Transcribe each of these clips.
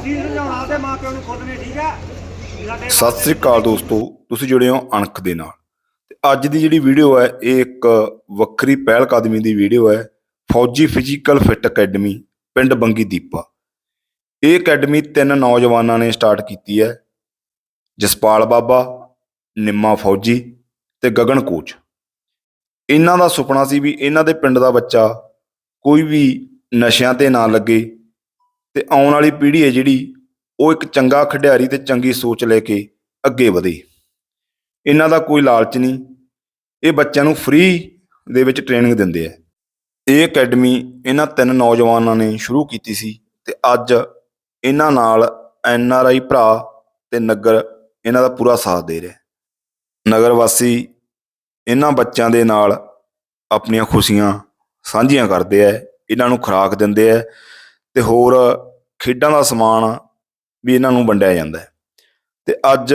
ਤੁਸੀਂ ਸਮਝਾਉਣਾ ਤੇ ਮਾਂ ਪਿਓ ਨੂੰ ਖੁਦ ਨੇ ਠੀਕ ਆ? ਸਾਡੇ ਸਤਿ ਸ੍ਰੀ ਅਕਾਲ ਦੋਸਤੋ, ਤੁਸੀਂ ਜੁੜੇ ਹੋ ਅਣਖ ਦੇ ਨਾਲ। ਤੇ ਅੱਜ ਦੀ ਜਿਹੜੀ ਵੀਡੀਓ ਹੈ, ਇਹ ਇੱਕ ਵੱਖਰੀ ਪਹਿਲ ਕਦਮੀ ਦੀ ਵੀਡੀਓ ਹੈ, ਫੌਜੀ ਫਿਜ਼ੀਕਲ ਫਿਟ ਅਕੈਡਮੀ, ਪਿੰਡ ਬੰਗੀ ਦੀਪਾ। ਇਹ ਅਕੈਡਮੀ ਤਿੰਨ ਨੌਜਵਾਨਾਂ ਨੇ ਸਟਾਰਟ ਕੀਤੀ ਹੈ, ਜਸਪਾਲ ਬਾਬਾ, ਨਿੰਮਾ ਫੌਜੀ ਤੇ ਗਗਨ ਕੋਚ। ਇਹਨਾਂ ਦਾ ਸੁਪਨਾ ਸੀ ਵੀ ਇਹਨਾਂ ਦੇ ਪਿੰਡ ਦਾ ਬੱਚਾ ਕੋਈ ਵੀ ਨਸ਼ਿਆਂ ਤੇ ਨਾ ਲੱਗੇ ਤੇ ਆਉਣ ਵਾਲੀ ਪੀੜ੍ਹੀ ਹੈ ਜਿਹੜੀ, ਉਹ ਇੱਕ ਚੰਗਾ ਖਿਡਾਰੀ ਤੇ ਚੰਗੀ ਸੋਚ ਲੈ ਕੇ ਅੱਗੇ ਵਧੇ। ਇਹਨਾਂ ਦਾ ਕੋਈ ਲਾਲਚ ਨਹੀਂ। ਇਹ ਬੱਚਿਆਂ ਨੂੰ ਫ੍ਰੀ ਦੇ ਵਿੱਚ ਟ੍ਰੇਨਿੰਗ ਦਿੰਦੇ ਆ। ਇਹ ਅਕੈਡਮੀ ਇਹਨਾਂ ਤਿੰਨ ਨੌਜਵਾਨਾਂ ਨੇ ਸ਼ੁਰੂ ਕੀਤੀ ਸੀ ਤੇ ਅੱਜ ਇਹਨਾਂ ਨਾਲ ਐਨ ਆਰ ਆਈ ਭਰਾ ਤੇ ਨਗਰ ਇਹਨਾਂ ਦਾ ਪੂਰਾ ਸਾਥ ਦੇ ਰਿਹਾ। ਨਗਰ ਵਾਸੀ ਇਹਨਾਂ ਬੱਚਿਆਂ ਦੇ ਨਾਲ ਆਪਣੀਆਂ ਖੁਸ਼ੀਆਂ ਸਾਂਝੀਆਂ ਕਰਦੇ ਆ, ਇਹਨਾਂ ਨੂੰ ਖੁਰਾਕ ਦਿੰਦੇ ਆ ਤੇ ਹੋਰ ਖੇਡਾਂ ਦਾ ਸਮਾਨ ਵੀ ਇਹਨਾਂ ਨੂੰ ਵੰਡਿਆ ਜਾਂਦਾ ਹੈ। ਤੇ ਅੱਜ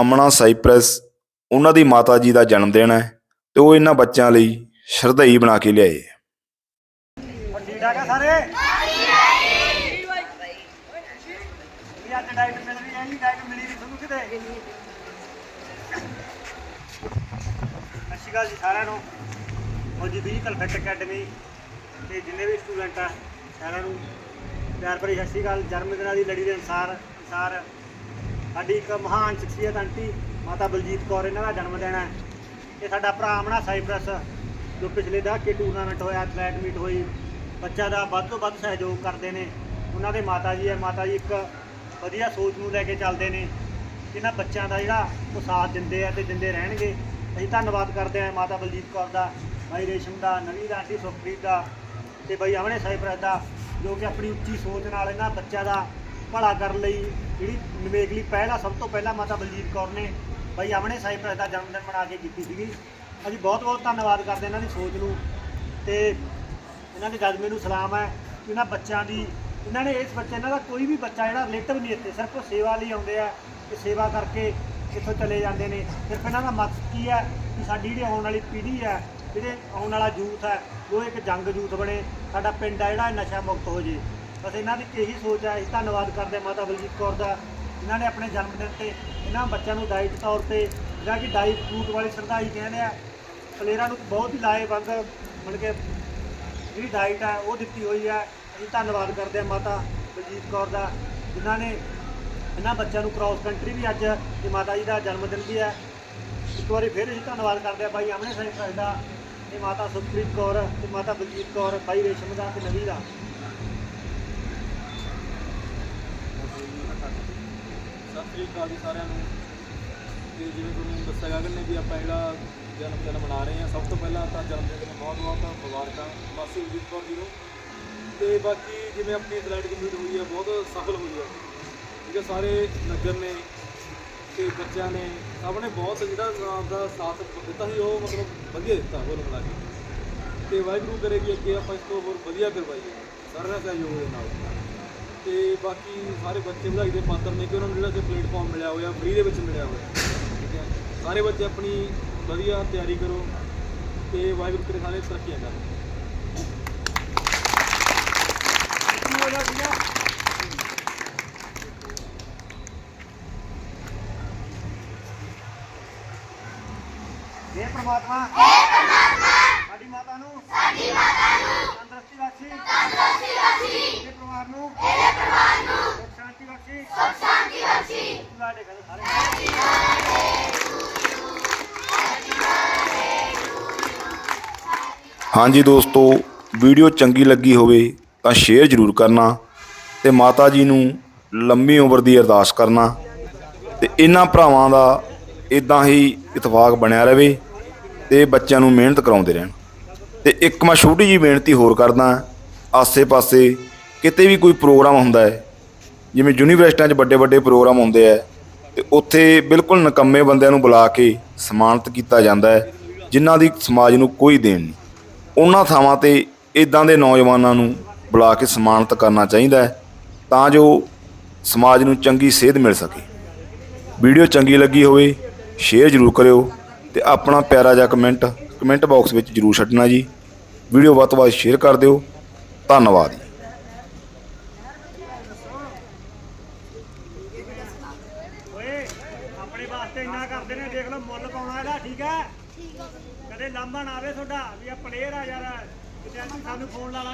ਅਮਨਾ ਸਾਈਪ੍ਰੈਸ ਉਹਨਾਂ ਦੀ ਮਾਤਾ ਜੀ ਦਾ ਜਨਮ ਦਿਨ ਹੈ ਤੇ ਉਹ ਇਹਨਾਂ ਬੱਚਿਆਂ ਲਈ ਸ਼ਰਧਾਈ ਬਣਾ ਕੇ ਲਿਆਏ ਹੈ। ਠੀਕ ਆ ਸਾਰੇ? ਵੀ ਅੱਜ ਡਾਈਟ ਮਿਲ ਰਹੀ ਹੈ ਜੀ ਡਾਈਟ ਮਿਲੀ ਨਹੀਂ ਤੁਹਾਨੂੰ ਕਿਤੇ? ਸਤਿ ਸ਼੍ਰੀ ਅਕਾਲ ਜੀ ਸਾਰਿਆਂ ਨੂੰ। ਫੌਜੀ ਫਿਜ਼ੀਕਲ ਫਿਟ ਅਕੈਡਮੀ ਤੇ ਜਿੰਨੇ ਵੀ ਸਟੂਡੈਂਟ ਆ ਸਾਰਿਆਂ ਨੂੰ ਪਿਆਰ ਭਰੀ ਸਤਿ ਸ਼੍ਰੀ ਅਕਾਲ। ਜਨਮ ਦਿਨਾਂ ਦੀ ਲੜੀ ਦੇ ਅਨੁਸਾਰ ਅਨੁਸਾਰ ਸਾਡੀ ਇੱਕ ਮਹਾਨ ਸ਼ਖਸੀਅਤ ਆਂਟੀ ਮਾਤਾ ਬਲਜੀਤ ਕੌਰ ਇਹਨਾਂ ਦਾ ਜਨਮ ਦਿਨ ਹੈ। ਇਹ ਸਾਡਾ ਭਰਾ ਅਮਨਾ ਸਾਈਪ੍ਰਸ, ਜੋ ਪਿਛਲੇ ਦਹਾਕੇ ਟੂਰਨਾਮੈਂਟ ਹੋਇਆ ਐਥਲੈਟ ਮੀਟ ਹੋਈ ਬੱਚਾ ਦਾ ਵੱਧ ਤੋਂ ਵੱਧ ਸਹਿਯੋਗ ਕਰਦੇ ਨੇ। ਉਹਨਾਂ ਦੇ ਮਾਤਾ ਜੀ ਹੈ। ਮਾਤਾ ਜੀ ਇੱਕ ਵਧੀਆ ਸੋਚ ਨੂੰ ਲੈ ਕੇ ਚੱਲਦੇ ਨੇ। ਇਹਨਾਂ ਬੱਚਿਆਂ ਦਾ ਜਿਹੜਾ ਉਹ ਸਾਥ ਦਿੰਦੇ ਆ ਤੇ ਦਿੰਦੇ ਰਹਿਣਗੇ। ਅਸੀਂ ਧੰਨਵਾਦ ਕਰਦੇ ਹਾਂ ਮਾਤਾ ਬਲਜੀਤ ਕੌਰ ਦਾ, ਭਾਈ ਰੇਸ਼ਮ ਦਾ, ਨਵੀਂ ਦਾ ਆਂਟੀ ਸੁਖਪ੍ਰੀਤ ਦਾ ਤੇ ਬਾਈ ਅਮਨੇ ਸਾਈਪ੍ਰਸ ਦਾ, ਜੋ ਕਿ ਆਪਣੀ ਉੱਚੀ ਸੋਚ ਨਾਲ ਇਹਨਾਂ ਬੱਚਿਆਂ ਦਾ ਭਲਾ ਕਰਨ ਲਈ ਜਿਹੜੀ ਨਿਵੇਕਲੀ ਪਹਿਲ ਆ ਸਭ ਤੋਂ ਪਹਿਲਾਂ ਮਾਤਾ ਬਲਜੀਤ ਕੌਰ ਨੇ ਭਾਈ ਅਮਨੇ ਸਾਈਪ੍ਰਸ ਦਾ ਜਨਮ ਦਿਨ ਮਨਾ ਕੇ ਕੀਤੀ ਸੀਗੀ। ਅਸੀਂ ਬਹੁਤ ਬਹੁਤ ਧੰਨਵਾਦ ਕਰਦੇ ਇਹਨਾਂ ਦੀ ਸੋਚ ਨੂੰ ਤੇ ਇਹਨਾਂ ਦੇ ਜਜ਼ਬੇ ਨੂੰ ਸਲਾਮ ਹੈ ਕਿ ਇਹਨਾਂ ਬੱਚਿਆਂ ਦੀ, ਇਹਨਾਂ ਨੇ ਇਸ ਬੱਚੇ, ਇਹਨਾਂ ਦਾ ਕੋਈ ਵੀ ਬੱਚਾ ਜਿਹੜਾ ਰਿਲੇਟਿਵ ਨਹੀਂ ਇੱਥੇ, ਸਿਰਫ ਸੇਵਾ ਲਈ ਆਉਂਦੇ ਆ ਤੇ ਸੇਵਾ ਕਰਕੇ ਇੱਥੋਂ ਚਲੇ ਜਾਂਦੇ ਨੇ। ਸਿਰਫ ਇਹਨਾਂ ਦਾ ਮਕਸਦ ਕੀ ਹੈ ਕਿ ਸਾਡੀ ਜਿਹੜੀ ਆਉਣ ਵਾਲੀ ਪੀੜ੍ਹੀ ਹੈ ਜਿਹੜੇ ਆਉਣ ਵਾਲਾ ਯੂਥ ਹੈ, ਉਹ ਇੱਕ ਜੰਗ ਯੂਥ ਬਣੇ। ਸਾਡਾ ਪਿੰਡ ਹੈ ਜਿਹੜਾ ਨਸ਼ਾ ਮੁਕਤ ਹੋ ਜੇ। ਬਸ ਇਹਨਾਂ ਦੀ ਇਹੀ ਸੋਚ ਹੈ, ਅਸੀਂ ਧੰਨਵਾਦ ਕਰਦੇ ਹਾਂ ਮਾਤਾ ਬਲਜੀਤ ਕੌਰ ਦਾ। ਇਹਨਾਂ ਨੇ ਆਪਣੇ ਜਨਮ ਦਿਨ ਤੇ ਇਹਨਾਂ ਬੱਚਿਆਂ ਨੂੰ ਡਾਈਟ ਤੌਰ ਤੇ, ਜਿਹੜਾ ਕਿ ਡਾਈਟ ਫਰੂਟ ਵਾਲੀ ਸ਼ਰਧਾਈ ਕਹਿੰਦੇ ਆ, ਪਲੇਅਰਾਂ ਨੂੰ ਬਹੁਤ ਹੀ ਲਾਹੇਵੰਦ, ਮਤਲਬ ਕਿ ਜਿਹੜੀ ਡਾਈਟ ਹੈ, ਉਹ ਦਿੱਤੀ ਹੋਈ ਹੈ। ਅਸੀਂ ਧੰਨਵਾਦ ਕਰਦੇ ਹਾਂ ਮਾਤਾ ਬਲਜੀਤ ਕੌਰ ਦਾ, ਜਿਨ੍ਹਾਂ ਨੇ ਇਹਨਾਂ ਬੱਚਿਆਂ ਨੂੰ ਕ੍ਰਾਸ ਕੰਟਰੀ ਵੀ ਅੱਜ ਤੇ ਮਾਤਾ ਜੀ ਦਾ ਜਨਮ ਦਿਨ ਵੀ ਹੈ। ਇੱਕ ਵਾਰੀ ਫਿਰ ਅਸੀਂ ਧੰਨਵਾਦ ਕਰਦੇ ਹਾਂ ਬਾਈ ਆਮਨੇ ਸਿੰਘ ਦਾ। ਤੇ ਮਾਤਾ ਸੁਖਪ੍ਰੀਤ ਕੌਰ, ਤੇ ਮਾਤਾ ਬਲਜੀਤ ਕੌਰ, ਭਾਈ ਰੇਸ਼ਮ ਦਾ ਤੇ ਨਵੀ ਦਾ। ਸਤਿ ਸ੍ਰੀ ਅਕਾਲ ਜੀ ਸਾਰਿਆਂ ਨੂੰ। ਤੇ ਜਿਵੇਂ ਤੁਹਾਨੂੰ ਦੱਸਿਆ ਗਗਨ ਨੇ ਵੀ ਆਪਾਂ ਜਿਹੜਾ ਜਨਮ ਦਿਨ ਮਨਾ ਰਹੇ ਹਾਂ, ਸਭ ਤੋਂ ਪਹਿਲਾਂ ਤਾਂ ਜਨਮ ਦਿਨ ਦੀਆਂ ਬਹੁਤ ਬਹੁਤ ਮੁਬਾਰਕਾਂ। ਮਾਸੀ ਅਜੀਤ ਕੌਰ ਜੀ ਨੂੰ। ਤੇ ਬਾਕੀ ਜਿਵੇਂ ਆਪਣੀ ਐਥਲੈਟਿਕ ਮੀਟ ਹੋਈ ਹੈ, ਬਹੁਤ ਸਫਲ ਹੋਈ ਹੈ। ਠੀਕ ਹੈ, ਸਾਰੇ ਨਗਰ ਨੇ ਤੇ ਬੱਚਿਆਂ ਨੇ ਸਭ ਨੇ ਬਹੁਤ ਜਿਹੜਾ ਆਪਦਾ ਸਾਥ ਦਿੱਤਾ ਸੀ, ਉਹ ਮਤਲਬ ਵਧੀਆ ਦਿੱਤਾ ਹੋਰ ਮਿਲਾ ਕੇ ਤੇ ਵਾਹਿਗੁਰੂ ਕਰੇ ਕਿ ਅੱਗੇ ਆਪਾਂ ਇਸ ਤੋਂ ਹੋਰ ਵਧੀਆ ਕਰਵਾਈਏ, ਸਾਰਿਆਂ ਦਾ ਸਹਿਯੋਗ ਦੇ ਨਾਲ। ਤੇ ਬਾਕੀ ਸਾਰੇ ਬੱਚੇ ਵਧਾਈ ਦੇ ਪਾਤਰ ਨੇ ਕਿ ਉਹਨਾਂ ਨੂੰ ਜਿਹੜਾ ਕਿ ਪਲੇਟਫਾਰਮ ਮਿਲਿਆ ਹੋਇਆ ਫ੍ਰੀ ਦੇ ਵਿੱਚ ਮਿਲਿਆ ਹੋਇਆ। ਠੀਕ ਹੈ? ਸਾਰੇ ਬੱਚੇ ਆਪਣੀ ਵਧੀਆ ਤਿਆਰੀ ਕਰੋ ਤੇ ਵਾਹਿਗੁਰੂ ਕਰੇ ਸਾਰੇ ਤਰੱਕੀਆਂ ਕਰਨ। ਪ੍ਰਮਾਤਮਾ। ਸਾਡੀ ਮਾਤਾ ਨੂੰ। ਸਾਡੀ ਮਾਤਾ ਨੂੰ। ਤੰਦਰੁਸਤੀ ਬਖਸ਼ੀ। ਤੰਦਰੁਸਤੀ ਬਖਸ਼ੀ। ਇਹ ਪਰਿਵਾਰ ਨੂੰ। ਇਹਦੇ ਪਰਿਵਾਰ ਨੂੰ। ਸੁਖ ਸ਼ਾਂਤੀ ਬਖਸ਼ੀ। ਸੁਖ ਸ਼ਾਂਤੀ ਬਖਸ਼ੀ। ਤੁਹਾਡੇ ਘਰ ਸਾਰੇ। ਹਾਂਜੀ ਦੋਸਤੋ ਵੀਡੀਓ ਚੰਗੀ ਲੱਗੀ ਹੋਵੇ ਤਾਂ ਸ਼ੇਅਰ ਜ਼ਰੂਰ ਕਰਨਾ ਤੇ ਮਾਤਾ ਜੀ ਨੂੰ ਲੰਮੀ ਉਮਰ ਦੀ ਅਰਦਾਸ ਕਰਨਾ ਤੇ ਇਹਨਾਂ ਭਰਾਵਾਂ ਦਾ ਇਦਾਂ ਹੀ ਇਤਫਾਕ ਬਣਿਆ ਰਵੇ ਤੇ ਬੱਚਿਆਂ ਨੂੰ ਮਿਹਨਤ ਕਰਾਉਂਦੇ ਰਹਿਣ। ਤੇ ਇੱਕ ਮੈਂ ਛੋਟੀ ਜੀ ਬੇਨਤੀ ਹੋਰ ਕਰਦਾ ਆਸੇ-ਪਾਸੇ ਕਿਤੇ ਵੀ ਕੋਈ ਪ੍ਰੋਗਰਾਮ ਹੁੰਦਾ ਹੈ, ਜਿਵੇਂ ਯੂਨੀਵਰਸਿਟੀਆਂ 'ਚ ਵੱਡੇ ਵੱਡੇ ਪ੍ਰੋਗਰਾਮ ਹੁੰਦੇ ਆ ਤੇ ਉੱਥੇ ਬਿਲਕੁਲ ਨਕੰਮੇ ਬੰਦਿਆਂ ਨੂੰ ਬੁਲਾ ਕੇ ਸਨਮਾਨਿਤ ਕੀਤਾ ਜਾਂਦਾ ਹੈ, ਜਿਨ੍ਹਾਂ ਦੀ ਸਮਾਜ ਨੂੰ ਕੋਈ ਦੇਣ ਨਹੀਂ। ਉਹਨਾਂ ਥਾਵਾਂ ਤੇ ਇਦਾਂ ਦੇ ਨੌਜਵਾਨਾਂ ਨੂੰ ਬੁਲਾ ਕੇ ਸਨਮਾਨਿਤ ਕਰਨਾ ਚਾਹੀਦਾ ਹੈ, ਤਾਂ ਜੋ ਸਮਾਜ ਨੂੰ ਚੰਗੀ ਸੇਧ ਮਿਲ ਸਕੇ। ਵੀਡੀਓ ਚੰਗੀ ਲੱਗੀ ਹੋਵੇ, ਸ਼ੇਅਰ ਜ਼ਰੂਰ ਕਰਿਓ। ਤੇ ਆਪਣਾ ਪਿਆਰਾ ਜਿਹਾ ਕਮੈਂਟ ਕਮੈਂਟ ਬਾਕਸ ਵਿੱਚ ਜਰੂਰ ਛੱਡਣਾ ਜੀ। ਵੀਡੀਓ ਵੱਧ ਵੱਧ ਸ਼ੇਅਰ ਕਰ ਦਿਓ। ਧੰਨਵਾਦ ਕਦੇ ਲਾਂਭਾ ਆਵੇ ਤੁਹਾਡਾ ਵੀ ਇਹ ਪਲੇਅਰ ਆ ਯਾਰ ਕਿਤੇ ਅੱਜ ਸਾਨੂੰ ਫੋਨ ਲਾ।